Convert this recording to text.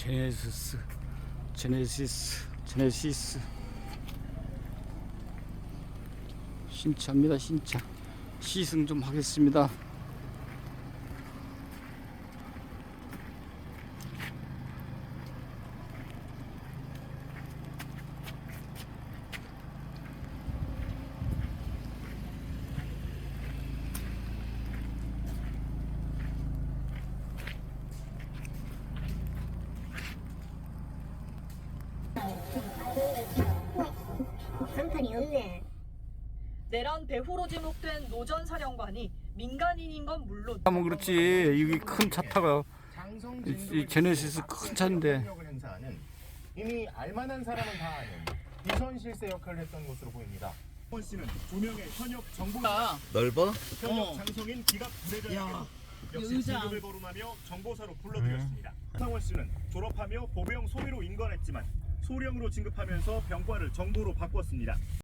제네시스 제네시스 제네시스 신차입니다 신차. 시승 좀 하겠습니다 간판이 없네. 내란 배후로 지목된 노전 사령관이 민간인인 건 물론 하면 그렇지 여기 큰차 타고 장성 이- 이 제네시스 큰 차인데. 을 행사하는 이미 알만한 사람은 다 아는 비선 실세 역할을 했던 것으로 보입니다. 원 씨는 두 명의 현역 정보 넓어? 현역 장성인 기갑 부대장에게도 역시 진급을 거론하며 정보사로 불러들였습니다. 상원 씨는 졸업하며 보병 소위로 임관했지만 소령으로 진급하면서 병과를 정보로 바꿨습니다.